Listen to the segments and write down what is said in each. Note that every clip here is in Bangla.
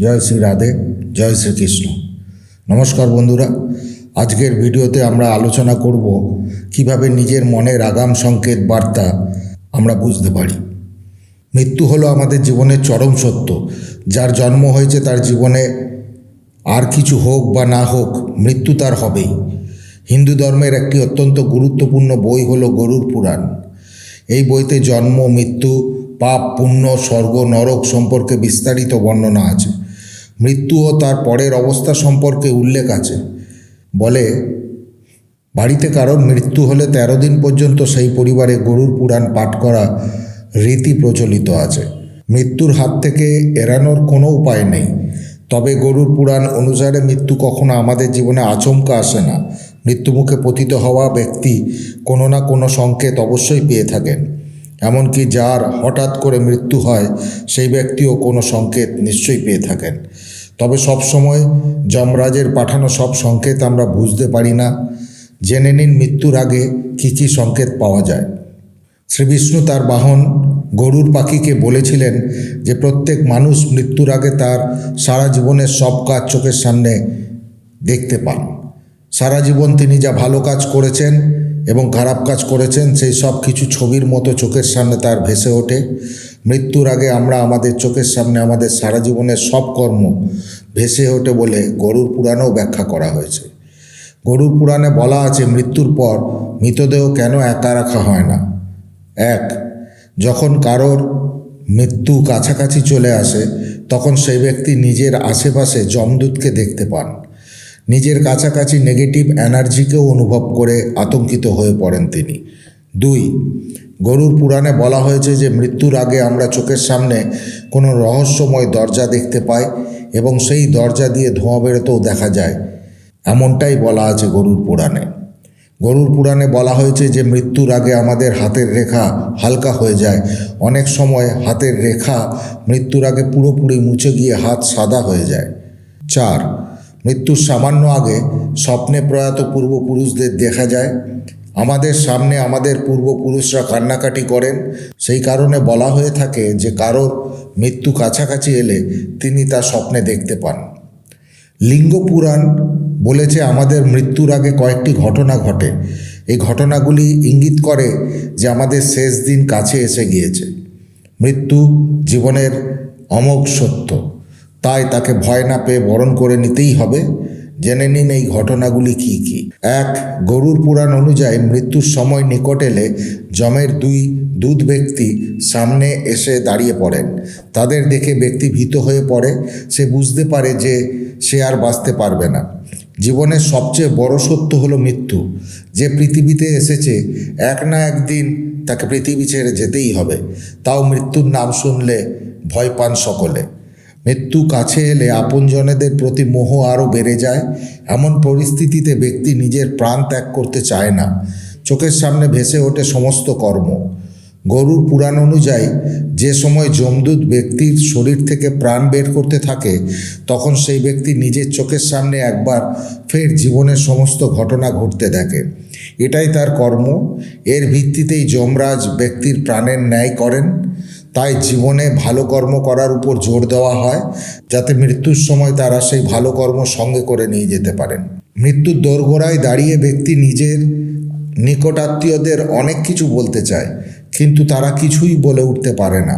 জয় শ্রী রাধে, জয় শ্রীকৃষ্ণ নমস্কার বন্ধুরা, আজকের ভিডিওতে আমরা আলোচনা করব কীভাবে নিজের মনের আগাম সংকেত বার্তা আমরা বুঝতে পারি। মৃত্যু হলো আমাদের জীবনের চরম সত্য। যার জন্ম হয়েছে তার জীবনে আর কিছু হোক বা না হোক, মৃত্যু তার হবেই। হিন্দু ধর্মের একটি অত্যন্ত গুরুত্বপূর্ণ বই হলো গরুর পুরাণ। এই বইতে জন্ম, মৃত্যু, পাপ, পুণ্য, স্বর্গ, নরক সম্পর্কে বিস্তারিত বর্ণনা আছে। মৃত্যু ও তার পরের অবস্থা সম্পর্কে উল্লেখ আছে। বলে, বাড়িতে কারোর মৃত্যু হলে তেরো দিন পর্যন্ত সেই পরিবারে গরুর পুরাণ পাঠ করা রীতি প্রচলিত আছে। মৃত্যুর হাত থেকে এড়ানোর কোনো উপায় নেই। তবে গরুর পুরাণ অনুসারে মৃত্যু কখনো আমাদের জীবনে আচমকা আসে না। মৃত্যুমুখে পতিত হওয়া ব্যক্তি কোনো না কোনো সংকেত অবশ্যই পেয়ে থাকেন। এমনকি যার হঠাৎ করে মৃত্যু হয়, সেই ব্যক্তিও কোনো সংকেত নিশ্চয়ই পেয়ে থাকেন। তবে সবসময় যমরাজের পাঠানো সব সংকেত আমরা বুঝতে পারি না। জেনে নিন মৃত্যুর আগে কী কী সংকেত পাওয়া যায়। শ্রীবিষ্ণু তার বাহন গরুর পাখিকে বলেছিলেন যে প্রত্যেক মানুষ মৃত্যুর আগে তার সারা জীবনের সব কাজ চোখের সামনে দেখতে পান। সারা জীবন তিনি যা ভালো কাজ করেছেন এবং খারাপ কাজ করেছেন, সেই সব কিছু ছবির মতো চোখের সামনে তার ভেসে ওঠে। মৃত্যুর আগে আমরা আমাদের চোখের সামনে আমাদের সারা জীবনের সব কর্ম ভেসে ওঠে বলে গরুর পুরাণেও ব্যাখ্যা করা হয়েছে। গরুর পুরাণে বলা আছে, মৃত্যুর পর মৃতদেহ কেন একা রাখা হয় না? এক, যখন কারোর মৃত্যু কাছাকাছি চলে আসে, তখন সেই ব্যক্তি নিজের আশেপাশে যমদূতকে দেখতে পান। নিজের কাছাকাছি নেগেটিভ এনার্জিকেও অনুভব করে আতঙ্কিত হয়ে পড়েন তিনি। দুই, গরুর পুরাণে বলা হয়েছে যে মৃত্যুর আগে আমরা চোখের সামনে কোনো রহস্যময় দরজা দেখতে পাই এবং সেই দরজা দিয়ে ধোঁয়া বেরোতেও দেখা যায়। এমনটাই বলা আছে গরুর পুরাণে। গরুর পুরাণে বলা হয়েছে যে মৃত্যুর আগে আমাদের হাতের রেখা হালকা হয়ে যায়। অনেক সময় হাতের রেখা মৃত্যুর আগে পুরোপুরি মুছে গিয়ে হাত সাদা হয়ে যায়। চার, মৃত্যুর সামান্য আগে স্বপ্নে প্রয়াত পূর্বপুরুষদের দেখা যায়। আমাদের সামনে আমাদের পূর্বপুরুষরা কান্নাকাটি করেন। সেই কারণে বলা হয়ে থাকে যে কারোর মৃত্যু কাছাকাছি এলে তিনি তা স্বপ্নে দেখতে পান। লিঙ্গ পুরাণ বলেছে আমাদের মৃত্যুর আগে কয়েকটি ঘটনা ঘটে। এই ঘটনাগুলি ইঙ্গিত করে যে আমাদের শেষ দিন কাছে এসে গিয়েছে। মৃত্যু জীবনের অমোঘ সত্য। তাই তাকে ভয় না পেয়ে বরণ করে নিতেই হবে। জেনে নিন এই ঘটনাগুলি কি কি। এক, গরুর পুরাণ অনুযায়ী মৃত্যুর সময় নিকট এলে জমের দুই দুধ ব্যক্তি সামনে এসে দাঁড়িয়ে পড়েন। তাদের দেখে ব্যক্তি ভীত হয়ে পড়ে। সে বুঝতে পারে যে সে আর বাঁচতে পারবে না। জীবনের সবচেয়ে বড় সত্য হলো মৃত্যু। যে পৃথিবীতে এসেছে, এক না একদিন তাকে পৃথিবী ছেড়ে যেতেই হবে। তাও মৃত্যুর নাম শুনলে ভয় পান সকলে। মৃত্যু কাছে এলে আপনজনেদের প্রতি মোহ আরও বেড়ে যায়। এমন পরিস্থিতিতে ব্যক্তি নিজের প্রাণ ত্যাগ করতে চায় না। চোখের সামনে ভেসে ওঠে সমস্ত কর্ম। গরুর পুরাণ অনুযায়ী, যে সময় যমদূত ব্যক্তির শরীর থেকে প্রাণ বের করতে থাকে, তখন সেই ব্যক্তি নিজের চোখের সামনে একবার ফের জীবনের সমস্ত ঘটনা ঘটতে দেখে। এটাই তার কর্ম। এর ভিত্তিতেই যমরাজ ব্যক্তির প্রাণের ন্যায় করেন। তাই জীবনে ভালো কর্ম করার উপর জোর দেওয়া হয় যাতে মৃত্যুর সময় তারা সেই ভালো কর্ম সঙ্গে করে নিয়ে যেতে পারেন। মৃত্যুর দোরগোড়ায় দাঁড়িয়ে ব্যক্তি নিজের নিকটাত্মীয়দের অনেক কিছু বলতে চায়, কিন্তু তারা কিছুই বলে উঠতে পারে না।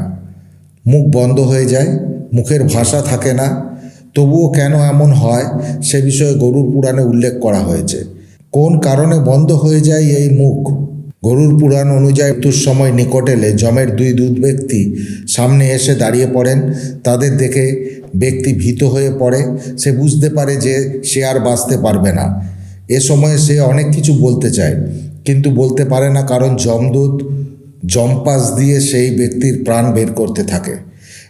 মুখ বন্ধ হয়ে যায়, মুখের ভাষা থাকে না। তবুও কেন এমন হয় সে বিষয়ে গরুর পুরাণে উল্লেখ করা হয়েছে। কোন কারণে বন্ধ হয়ে যায় এই মুখ? গরুর পুরাণ অনুযায়ী মৃত্যুর সময় নিকট এলে জমের দুই দুধ ব্যক্তি সামনে এসে দাঁড়িয়ে পড়েন। তাদের দেখে ব্যক্তি ভীত হয়ে পড়ে। সে বুঝতে পারে যে সে আর বাঁচতে পারবে না। এ সময়ে সে অনেক কিছু বলতে চায়, কিন্তু বলতে পারে না কারণ জমদূত জম্পাস দিয়ে সেই ব্যক্তির প্রাণ বের করতে থাকে।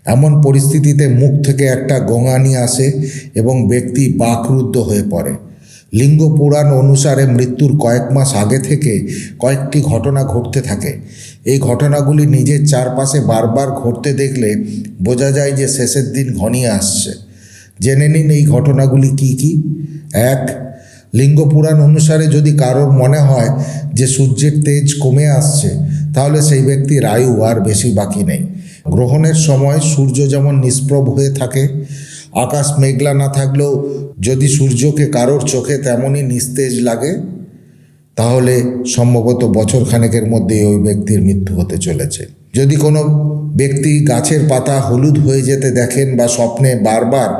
এমন পরিস্থিতিতে মুখ থেকে একটা গোঙানি আসে এবং ব্যক্তি বাকরুদ্ধ হয়ে পড়ে। লিঙ্গ পুরাণ অনুসারে মৃত্যুর কয়েক মাস আগে থেকে কয়েকটি ঘটনা ঘটতে থাকে। এই ঘটনাগুলি নিজের চারপাশে বারবার ঘটতে দেখলে বোঝা যায় যে শেষের দিন ঘনিয়ে আসছে। জেনে নিন এই ঘটনাগুলি কি কি। এক, লিঙ্গ পুরাণ অনুসারে যদি কারোর মনে হয় যে সূর্যের তেজ কমে আসছে, তাহলে সেই ব্যক্তির আয়ু আর বেশি বাকি নেই। গ্রহণের সময় সূর্য যেমন নিষ্প্রভ হয়ে থাকে আকাশ মেঘলা না থাকলেও যদি সূর্যকে কারোর চোখে তেমনই নিস্তেজ লাগে, তাহলে সম্ভবত বছর খানেকের মধ্যেই ওই ব্যক্তির মৃত্যু হতে চলেছে। যদি কোনো ব্যক্তি গাছের পাতা হলুদ হয়ে যেতে দেখেন বা স্বপ্নে বারবার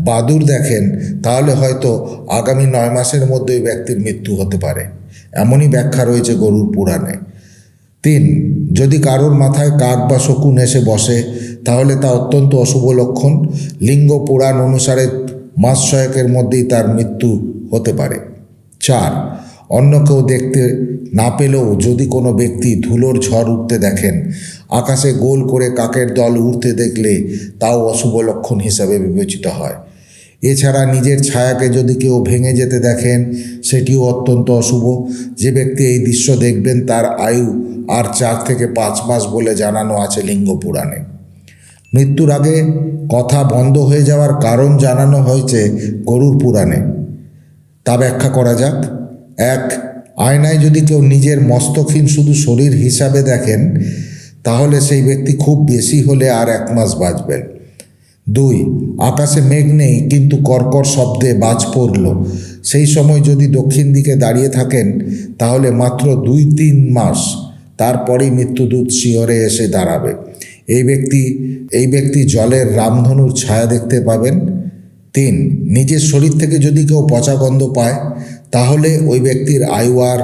বাদুর দেখেন, তাহলে হয়তো আগামী নয় মাসের মধ্যে ওই ব্যক্তির মৃত্যু হতে পারে। এমনই ব্যাখ্যা রয়েছে গরুর পুরাণে। তিন, যদি কারোর মাথায় কাক বা শকুন এসে বসে তাহলে তা অত্যন্ত অশুভ লক্ষণ। লিঙ্গ পুরাণ অনুসারে মাস ছয়েকের মধ্যেই তার মৃত্যু হতে পারে। চার, অন্য কেউ দেখতে না পেলেও যদি কোনো ব্যক্তি ধুলোর ঝড় উঠতে দেখেন, আকাশে গোল করে কাকের দল উঠতে দেখলে তাও অশুভ লক্ষণ হিসাবে বিবেচিত হয়। এছাড়া নিজের ছায়াকে যদি কেউ ভেঙে যেতে দেখেন, সেটিও অত্যন্ত অশুভ। যে ব্যক্তি এই দৃশ্য দেখবেন, তার আয়ু আর চার থেকে পাঁচ মাস বলে জানানো আছে লিঙ্গ পুরাণে। মৃত্যুর আগে কথা বন্ধ হয়ে যাওয়ার কারণ জানানো হয়েছে গরুর পুরাণে। তা ব্যাখ্যা করা যাক। এক, আয়নায় যদি কেউ নিজের মস্তকহীন শুধু শরীর হিসাবে দেখেন, তাহলে সেই ব্যক্তি খুব বেশি হলে আর এক মাস বাঁচবেন দুই, আকাশে মেঘ নেই, কিন্তু কর্কর শব্দে বাজ পড়ল। সেই সময় যদি দক্ষিণ দিকে দাঁড়িয়ে থাকেন, তাহলে মাত্র দুই তিন মাস, তারপরেই মৃত্যুদূত শিয়রে এসে দাঁড়াবে। এই ব্যক্তি এই ব্যক্তি জলের রামধনুর ছায়া দেখতে পাবেন। তিন, নিজের শরীর থেকে যদি কেউ পচা গন্ধ পায়, তাহলে ওই ব্যক্তির আয়ু আর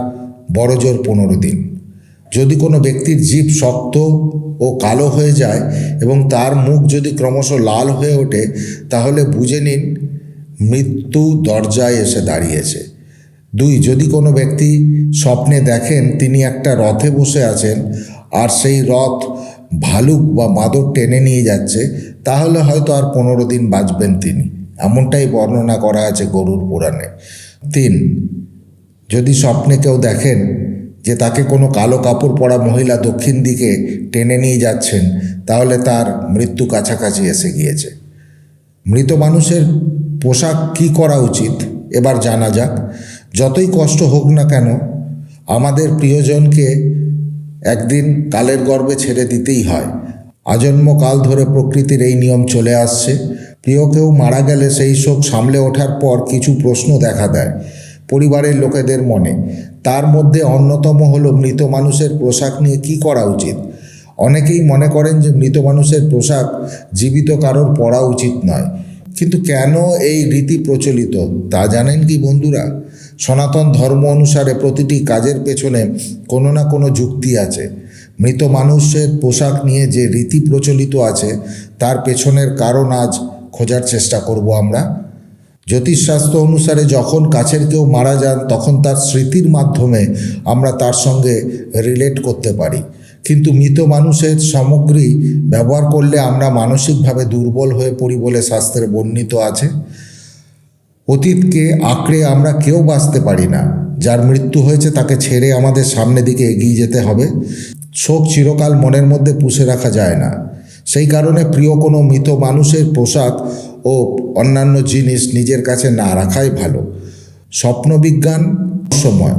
বড়জোর পনেরো দিন। যদি কোনো ব্যক্তির জীব শক্ত ও কালো হয়ে যায় এবং তার মুখ যদি ক্রমশ লাল হয়ে ওঠে, তাহলে বুঝে নিন মৃত্যু দরজায় এসে দাঁড়িয়েছে। দুই, যদি কোনো ব্যক্তি স্বপ্নে দেখেন তিনি একটা রথে বসে আছেন, আর সেই রথ ভালুক বা মাদর টেনে নিয়ে যাচ্ছে, তাহলে হয়তো আর পনেরো দিন বাঁচবেন তিনি। এমনটাই বর্ণনা করা আছে গরুর পুরাণে। তিন, যদি স্বপ্নে কেউ দেখেন যে তাকে কোনো কালো কাপড় পরা মহিলা দক্ষিণ দিকে টেনে নিয়ে যাচ্ছেন, তাহলে তার মৃত্যু কাছাকাছি এসে গিয়েছে। মৃত মানুষের পোশাক কি করা উচিত? এবার জানা যাক। যতই কষ্ট হোক না কেন, আমাদের প্রিয়জনকে একদিন কালের গর্ভে ছেড়ে দিতেই হয়। আজন্ম কাল ধরে প্রকৃতির এই নিয়ম চলে আসছে। প্রিয় কেউ মারা গেলে সেই শোক সামলে ওঠার পর কিছু প্রশ্ন দেখা দেয় পরিবারের লোকেদের মনে। তার মধ্যে অন্যতম হলো মৃত মানুষের পোশাক নিয়ে কি করা উচিত? অনেকেই মনে করেন যে মৃত মানুষের পোশাক জীবিত কারোর পরা উচিত নয়। কিন্তু কেন এই রীতি প্রচলিত? তা জানেন কি বন্ধুরা? সনাতন ধর্ম অনুসারে প্রতিটি কাজের পেছনে কোনো না কোনো যুক্তি আছে। মৃত মানুষের পোশাক নিয়ে যে রীতি প্রচলিত আছে, তার পেছনের কারণ আজ খোঁজার চেষ্টা করব আমরা। জ্যোতিষশাস্ত্র অনুসারে যখন কাছের কেউ মারা যান, তখন তার স্মৃতির মাধ্যমে আমরা তার সঙ্গে রিলেট করতে পারি। কিন্তু মৃত মানুষের সামগ্রী ব্যবহার করলে আমরা মানসিকভাবে দুর্বল হয়ে পড়ি বলে শাস্ত্রে বর্ণিত আছে। অতীতকে আঁকড়ে আমরা কেউ বাঁচতে পারি না। যার মৃত্যু হয়েছে তাকে ছেড়ে আমাদের সামনের দিকে এগিয়ে যেতে হবে। শোক চিরকাল মনের মধ্যে পুষে রাখা যায় না। সেই কারণে প্রিয় কোনো মৃত মানুষের পোশাক ও অন্যান্য জিনিস নিজের কাছে না রাখাই ভালো। স্বপ্নবিজ্ঞান সময়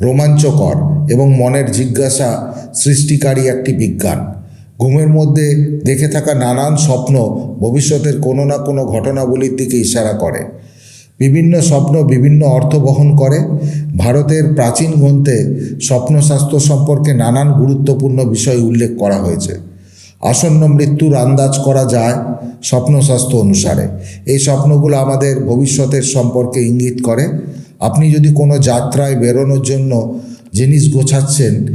রোমাঞ্চকর এবং মনের জিজ্ঞাসা সৃষ্টিকারী একটি বিজ্ঞান। ঘুমের মধ্যে দেখে থাকা নানান স্বপ্ন ভবিষ্যতের কোনো না কোনো ঘটনাবলীর দিকে ইশারা করে। বিভিন্ন স্বপ্ন, বিভিন্ন অর্থ বহন করে। ভারতের প্রাচীন গ্রন্থে স্বপ্নশাস্ত্র সম্পর্কে নানান গুরুত্বপূর্ণ বিষয় উল্লেখ করা হয়েছে। আসন্ন মৃত্যুর আন্দাজ করা যায় স্বপ্নশাস্ত্র অনুসারে। এই স্বপ্নগুলো আমাদের ভবিষ্যতের সম্পর্কে ইঙ্গিত করে। আপনি যদি কোনো যাত্রায় বেরোনোর জন্য জিনিস গোছাচ্ছেন,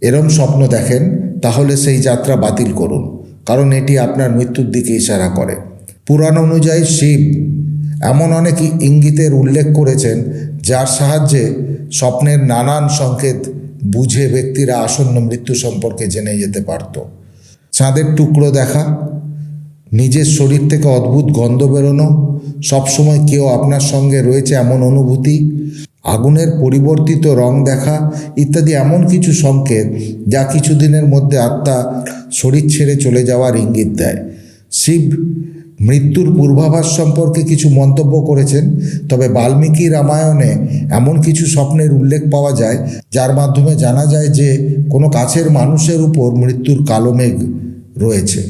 এরম স্বপ্ন দেখেন, তাহলে সেই যাত্রা বাতিল করুন। কারণ এটি আপনার মৃত্যুর দিকে ইশারা করে। পুরাণ অনুযায়ী শিব এমন অনেক ইঙ্গিতের উল্লেখ করেছেন যার সাহায্যে স্বপ্নের নানান সংকেত বুঝে ব্যক্তিরা আসন্ন মৃত্যু সম্পর্কে জেনে যেতে পারত। চাঁদের টুকরো দেখা, নিজের শরীর থেকে অদ্ভুত গন্ধ বেরোনো, সবসময় কেউ আপনার সঙ্গে রয়েছে এমন অনুভূতি, আগুনের পরিবর্তিত রং দেখা ইত্যাদি এমন কিছু সংকেত যা কিছুদিনের মধ্যে আত্মা শরীর ছেড়ে চলে যাওয়ার ইঙ্গিত দেয়। শিব মৃত্যুর পূর্বাভাস সম্পর্কে কিছু মন্তব্য করেছেন, তবে বাল্মীকি রামায়ণে এমন কিছু স্বপ্নের উল্লেখ পাওয়া যায়, যার মাধ্যমে জানা যায় যে কোনো কাছের মানুষের উপর মৃত্যুর কালো মেঘ রয়েছে।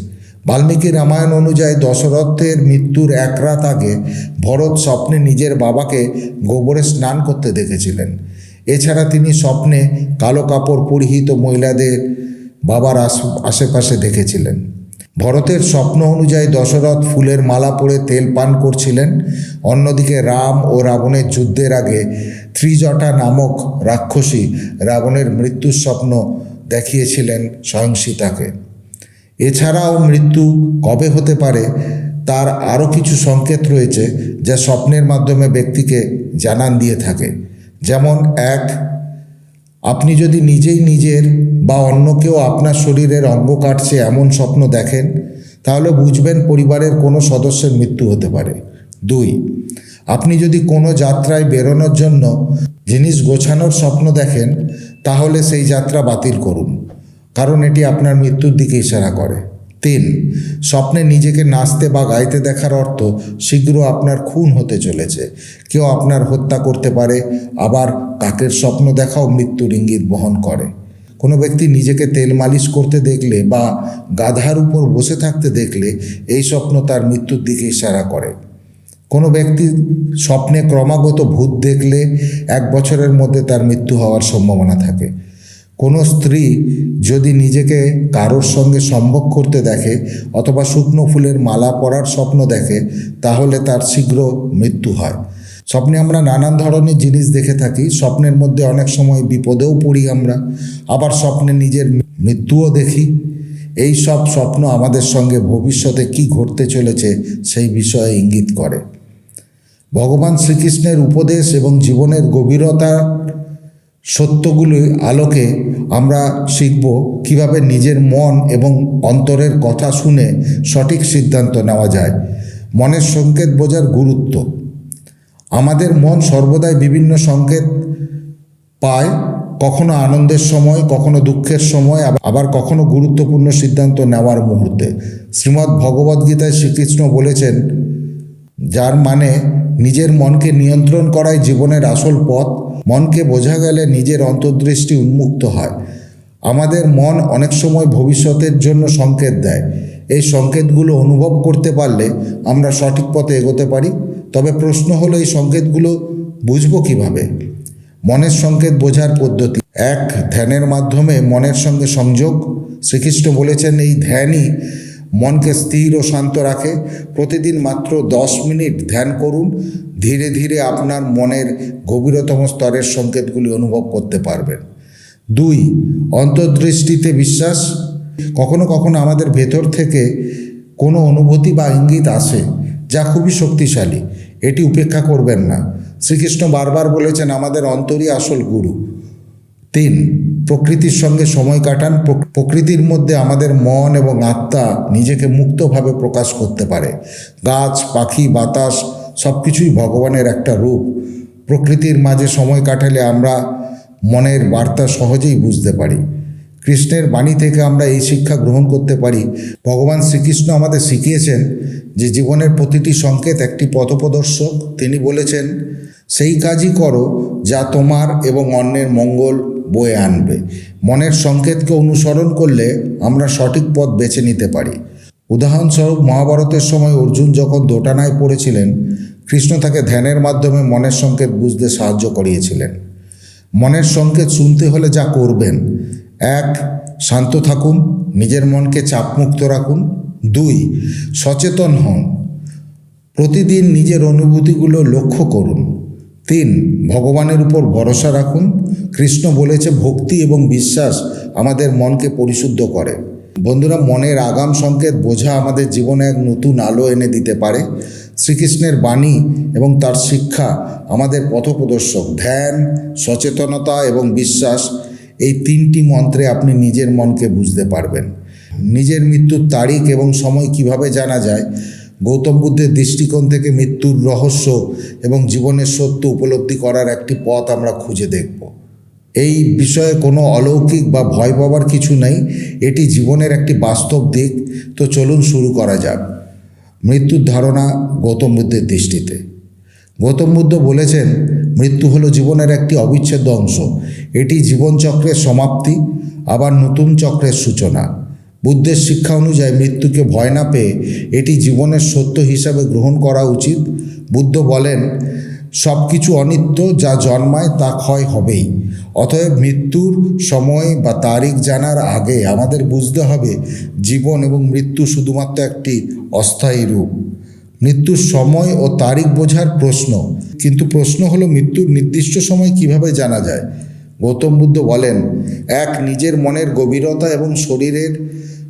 বাল্মীকি রামায়ণ অনুযায়ী দশরথের মৃত্যুর এক রাত আগে ভরত স্বপ্নে নিজের বাবাকে গোবরে স্নান করতে দেখেছিলেন। এছাড়া তিনি স্বপ্নে কালো কাপড় পরিহিত মহিলাদের বাবার আশেপাশে দেখেছিলেন। ভরতের স্বপ্ন অনুযায়ী দশরথ ফুলের মালা পরে তেল পান করছিলেন। অন্যদিকে রাম ও রাবণের যুদ্ধের আগে ত্রিজটা নামক রাক্ষসী রাবণের মৃত্যুর স্বপ্ন দেখিয়েছিলেন স্বয়ং সীতাকে এছাড়াও মৃত্যু কবে হতে পারে তার আরও কিছু সংকেত রয়েছে যা স্বপ্নের মাধ্যমে ব্যক্তিকে জানান দিয়ে থাকে। যেমন এক আপনি যদি নিজেই নিজের বা অন্য কেউ আপনার শরীরের অঙ্গ কাটছে এমন স্বপ্ন দেখেন, তাহলে বুঝবেন পরিবারের কোনো সদস্যের মৃত্যু হতে পারে। দুই, আপনি যদি কোনো যাত্রায় বেরোনোর জন্য জিনিস গোছানোর স্বপ্ন দেখেন, তাহলে সেই যাত্রা বাতিল করুন, কারণ এটি আপনার মৃত্যুর দিকে ইশারা করে। তিন। স্বপ্নে নিজেকে নাচতে বা গাইতে দেখার অর্থ শীঘ্র আপনার খুন হতে চলেছে। কেউ আপনার হত্যা করতে পারে, আবার কাকের স্বপ্ন দেখাও মৃত্যুর ইঙ্গিত বহন করে। কোনো ব্যক্তি নিজেকে তেল মালিশ করতে দেখলে বা গাধার উপর বসে থাকতে দেখলে এই স্বপ্ন তার মৃত্যুর দিকে ইশারা করে। কোনো ব্যক্তি স্বপ্নে ক্রমাগত ভূত দেখলে এক বছরের মধ্যে তার মৃত্যু হওয়ার সম্ভাবনা থাকে। কোনো স্ত্রী যদি নিজেকে কারোর সঙ্গে সম্ভোগ করতে দেখে অথবা শুকনো ফুলের মালা পরার স্বপ্ন দেখে, তাহলে তার শীঘ্র মৃত্যু হয়। স্বপ্নে আমরা নানান ধরনের জিনিস দেখে থাকি, স্বপ্নের মধ্যে অনেক সময় বিপদেও পড়ি আমরা, আবার স্বপ্নে নিজের মৃত্যুও দেখি। এই সব স্বপ্ন আমাদের সঙ্গে ভবিষ্যতে কি ঘটতে চলেছে সেই বিষয়ে ইঙ্গিত করে। ভগবান শ্রীকৃষ্ণের উপদেশ এবং জীবনের গভীরতা সত্যগুলির আলোকে আমরা শিখব কীভাবে নিজের মন এবং অন্তরের কথা শুনে সঠিক সিদ্ধান্ত নেওয়া যায়। মনের সংকেত বোঝার গুরুত্ব। আমাদের মন সর্বদাই বিভিন্ন সংকেত পায়, কখনো আনন্দের সময়, কখনো দুঃখের সময়, আবার- কখনো গুরুত্বপূর্ণ সিদ্ধান্ত নেওয়ার মুহূর্তে। শ্রীমদ্ ভগবদ্গীতায় শ্রীকৃষ্ণ বলেছেন যার মানে নিজের মনকে নিয়ন্ত্রণ করাই জীবনের আসল পথ। মনকে বোঝা গেলে নিজের অন্তর্দৃষ্টি উন্মুক্ত হয়। আমাদের মন অনেক সময় ভবিষ্যতের জন্য সংকেত দেয়। এই সংকেতগুলো অনুভব করতে পারলে আমরা সঠিক পথে এগোতে পারি। তবে প্রশ্ন হলো, এই সংকেতগুলো বুঝব কীভাবে? মনের সংকেত বোঝার পদ্ধতি। এক, ধ্যানের মাধ্যমে মনের সঙ্গে সংযোগ। শ্রীকৃষ্ণ বলেছেন, এই ধ্যানই মনকে স্থির ও শান্ত রাখে। প্রতিদিন মাত্র দশ মিনিট ধ্যান করুন। ধীরে ধীরে আপনার মনের গভীরতম স্তরের সংকেতগুলি অনুভব করতে পারবেন। দুই, অন্তর্দৃষ্টিতে বিশ্বাস। কখনো কখনো আমাদের ভেতর থেকে কোনো অনুভূতি বা ইঙ্গিত আসে যা খুবই শক্তিশালী। এটি উপেক্ষা করবেন না। শ্রীকৃষ্ণ বারবার বলেছেন, আমাদের অন্তরই আসল গুরু। তিন, প্রকৃতির সঙ্গে সময় কাটান প্রকৃতির মধ্যে আমাদের মন এবং আত্মা নিজেকে মুক্তভাবে প্রকাশ করতে পারে। গাছ, পাখি, বাতাস সব কিছুই ভগবানের একটা রূপ। প্রকৃতির মাঝে সময় কাটালে আমরা মনের বার্তা সহজেই বুঝতে পারি। কৃষ্ণের বাণী থেকে আমরা এই শিক্ষা গ্রহণ করতে পারি। ভগবান শ্রীকৃষ্ণ আমাদের শিখিয়েছেন যে জীবনের প্রতিটি সংকেত একটি পথপ্রদর্শক। তিনি বলেছেন, সেই কাজই করো যা তোমার এবং অন্যের মঙ্গল বয়ে আনবে। মনের সংকেতকে অনুসরণ করলে আমরা সঠিক পথ বেছে নিতে পারি। উদাহরণস্বরূপ, মহাভারতের সময় অর্জুন যখন দোটানায় পড়েছিলেন, কৃষ্ণ তাকে ধ্যানের মাধ্যমে মনের সংকেত বুঝতে সাহায্য করিয়েছিলেন। মনের সংকেত শুনতে হলে যা করবেন, এক, শান্ত থাকুন, নিজের মনকে চাপমুক্ত রাখুন। দুই, সচেতন হন। প্রতিদিন নিজের অনুভূতিগুলো লক্ষ্য করুন। তিন, ভগবানের উপর ভরসা রাখুন। কৃষ্ণ বলেছে, ভক্তি এবং বিশ্বাস আমাদের মনকে পরিশুদ্ধ করে। বন্ধুরা, মনের আগাম সংকেত বোঝা আমাদের জীবনে এক নতুন আলো এনে দিতে পারে। শ্রীকৃষ্ণের বাণী এবং তার শিক্ষা আমাদের পথপ্রদর্শক। ধ্যান, সচেতনতা এবং বিশ্বাস, এই তিনটি মন্ত্রে আপনি নিজের মনকে বুঝতে পারবেন। নিজের মৃত্যুর তারিখ এবং সময় কীভাবে জানা যায় গৌতম বুদ্ধের দৃষ্টিকোণ থেকে মৃত্যুর রহস্য এবং জীবনের সত্য উপলব্ধি করার একটি পথ আমরা খুঁজে দেখব। এই বিষয়ে কোনো অলৌকিক বা ভয় পাবার কিছু নেই। এটি জীবনের একটি বাস্তব দিক। তো চলুন শুরু করা যাক। মৃত্যুর ধারণা গৌতম বুদ্ধের দৃষ্টিতে। গৌতম বুদ্ধ বলেছেন, মৃত্যু হলো জীবনের একটি অবিচ্ছেদ্য অংশ। এটি জীবনচক্রের সমাপ্তি, আবার নতুন চক্রের সূচনা। বুদ্ধের শিক্ষা অনুযায়ী মৃত্যুকে ভয় না পেয়ে এটি জীবনের সত্য হিসাবে গ্রহণ করা উচিত। বুদ্ধ বলেন সব কিছু অনিত্য যা জন্মায় তা ক্ষয় হবেই। অতএব মৃত্যুর সময় বা তারিখ জানার আগে আমাদের বুঝতে হবে জীবন এবং মৃত্যু শুধুমাত্র একটি অস্থায়ী রূপ। মৃত্যুর সময় ও তারিখ বোঝার প্রশ্ন, কিন্তু প্রশ্ন হলো মৃত্যুর নির্দিষ্ট সময় কীভাবে জানা যায়? গৌতম বুদ্ধ বলেন, এক নিজের মনের গভীরতা এবং শরীরের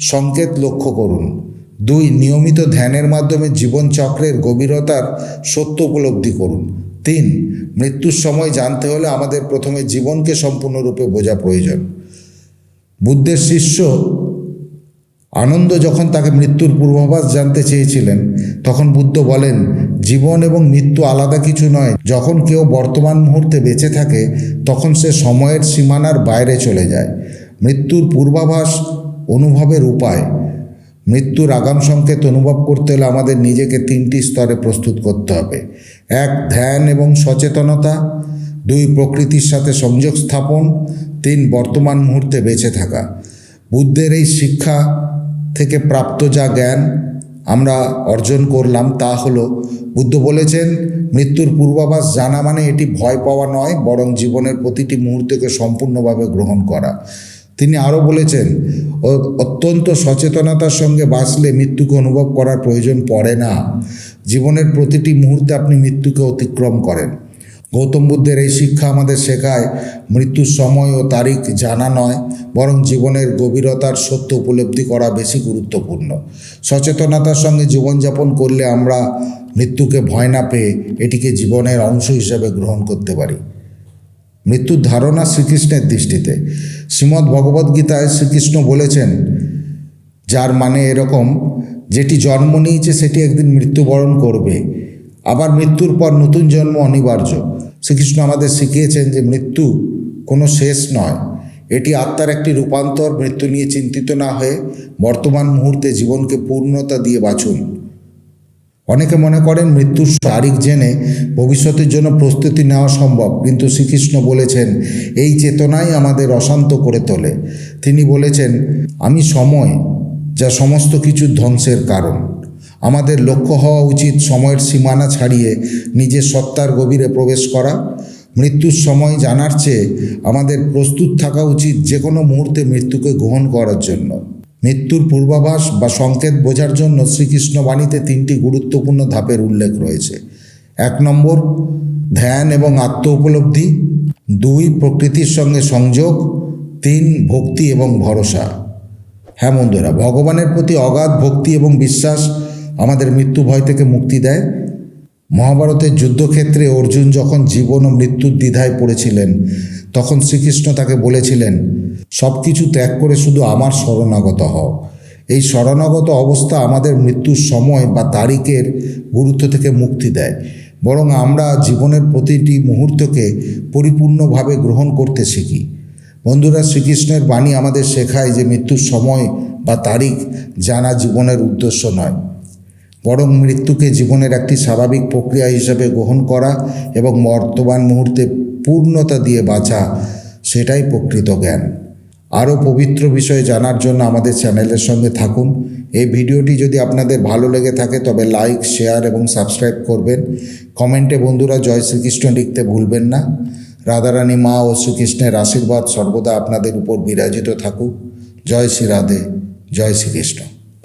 সংকেত লক্ষ্য করুন। দুই, নিয়মিত ধ্যানের মাধ্যমে জীবনচক্রের গভীরতার সত্য উপলব্ধি করুন। তিন, মৃত্যুর সময় জানতে হলে আমাদের প্রথমে জীবনকে সম্পূর্ণরূপে বোঝা প্রয়োজন। বুদ্ধের শিষ্য আনন্দ যখন তাকে মৃত্যুর পূর্বাভাস জানতে চেয়েছিলেন, তখন বুদ্ধ বলেন, জীবন এবং মৃত্যু আলাদা কিছু নয়। যখন কেউ বর্তমান মুহূর্তে বেঁচে থাকে, তখন সে সময়ের সীমানার বাইরে চলে যায়। মৃত্যুর পূর্বাভাস অনুভবের উপায়। মৃত্যুর আগাম সংকেত অনুভব করতে হলে আমাদের নিজেকে তিনটি স্তরে প্রস্তুত করতে হবে। এক, ধ্যান এবং সচেতনতা। দুই, প্রকৃতির সাথে সংযোগ স্থাপন। তিন, বর্তমান মুহূর্তে বেঁচে থাকা। বুদ্ধের এই শিক্ষা থেকে প্রাপ্ত যা জ্ঞান আমরা অর্জন করলাম তা হলো, বুদ্ধ বলেছেন, মৃত্যুর পূর্বাভাস জানা মানে এটি ভয় পাওয়া নয়, বরং জীবনের প্রতিটি মুহূর্তকে সম্পূর্ণভাবে গ্রহণ করা। তিনি আরও বলেছেন, "ও- অত্যন্ত সচেতনতার সঙ্গে বাঁচলে মৃত্যুকে অনুভব করার প্রয়োজন পড়ে না। জীবনের প্রতিটি মুহূর্তে আপনি মৃত্যুকে অতিক্রম করেন। গৌতম বুদ্ধের এই শিক্ষা আমাদের শেখায়, মৃত্যুর সময় ও তারিখ জানা নয়, বরং জীবনের গভীরতার সত্য উপলব্ধি করা বেশি গুরুত্বপূর্ণ। সচেতনতার সঙ্গে জীবনযাপন করলে আমরা মৃত্যুকে ভয় না পেয়ে এটিকে জীবনের অংশ হিসাবে গ্রহণ করতে পারি। মৃত্যুর ধারণা শ্রীকৃষ্ণের দৃষ্টিতে। শ্রীমদ্ ভগবদ্গীতায় শ্রীকৃষ্ণ বলেছেন, যার মানে এরকম, যেটি জন্ম নিয়েছে সেটি একদিন মৃত্যুবরণ করবে, আবার মৃত্যুর পর নতুন জন্ম অনিবার্য। শ্রীকৃষ্ণ আমাদের শিখিয়েছেন যে মৃত্যু কোনো শেষ নয়। এটি আত্মার একটি রূপান্তর, মৃত্যু নিয়ে চিন্তিত না হয়ে বর্তমান মুহূর্তে জীবনকে পূর্ণতা দিয়ে বাঁচুন। অনেকে মনে করেন মৃত্যুর তারিখ জেনে ভবিষ্যতের জন্য প্রস্তুতি নেওয়া সম্ভব, কিন্তু শ্রীকৃষ্ণ বলেছেন, এই চেতনাই আমাদের অশান্ত করে তোলে। তিনি বলেছেন, আমি সময়, যা সমস্ত কিছুর ধ্বংসের কারণ। আমাদের লক্ষ্য হওয়া উচিত সময়ের সীমানা ছাড়িয়ে নিজের সত্তার গভীরে প্রবেশ করা। মৃত্যুর সময় জানার চেয়ে আমাদের প্রস্তুত থাকা উচিত যে কোনো মুহূর্তে মৃত্যুকে গ্রহণ করার জন্য। মৃত্যুর পূর্বাভাস বা সংকেত বোঝার জন্য শ্রীকৃষ্ণ বাণীতে তিনটি গুরুত্বপূর্ণ ধাপের উল্লেখ রয়েছে। এক নম্বর, ধ্যান এবং আত্ম উপলব্ধি দুই, প্রকৃতির সঙ্গে সংযোগ। তিন, ভক্তি এবং ভরসা। হ্যাঁ বন্ধুরা, ভগবানের প্রতি অগাধ ভক্তি এবং বিশ্বাস আমাদের মৃত্যু ভয় থেকে মুক্তি দেয়। মহাভারতের যুদ্ধক্ষেত্রে অর্জুন যখন জীবন ও মৃত্যুর দ্বিধায় পড়েছিলেন, তখন শ্রীকৃষ্ণ তাকে বলেছিলেন সব কিছু ত্যাগ করে শুধু আমার শরণাগত হও। এই শরণাগত অবস্থা আমাদের মৃত্যুর সময় বা তারিখের গুরুত্ব থেকে মুক্তি দেয়। বরং আমরা জীবনের প্রতিটি মুহূর্তকে পরিপূর্ণভাবে গ্রহণ করতে শিখি। বন্ধুরা, শ্রীকৃষ্ণের বাণী আমাদের শেখায় যে মৃত্যুর সময় বা তারিখ জানা জীবনের উদ্দেশ্য নয়। বরং মৃত্যুকে জীবনের একটি স্বাভাবিক প্রক্রিয়া হিসাবে গ্রহণ করা এবং বর্তমান মুহূর্তে পূর্ণতা দিয়ে বাঁচা, সেটাই প্রকৃত জ্ঞান। আরও পবিত্র বিষয়ে জানার জন্য আমাদের চ্যানেলের সঙ্গে থাকুন। এই ভিডিওটি যদি আপনাদের ভালো লেগে থাকে, তবে লাইক, শেয়ার এবং সাবস্ক্রাইব করবেন। কমেন্টে বন্ধুরা জয় শ্রীকৃষ্ণ লিখতে ভুলবেন না। রাধারানী মা ও শ্রীকৃষ্ণের আশীর্বাদ সর্বদা আপনাদের উপর বিরাজিত থাকুক। জয় শ্রী রাধে, জয় শ্রীকৃষ্ণ।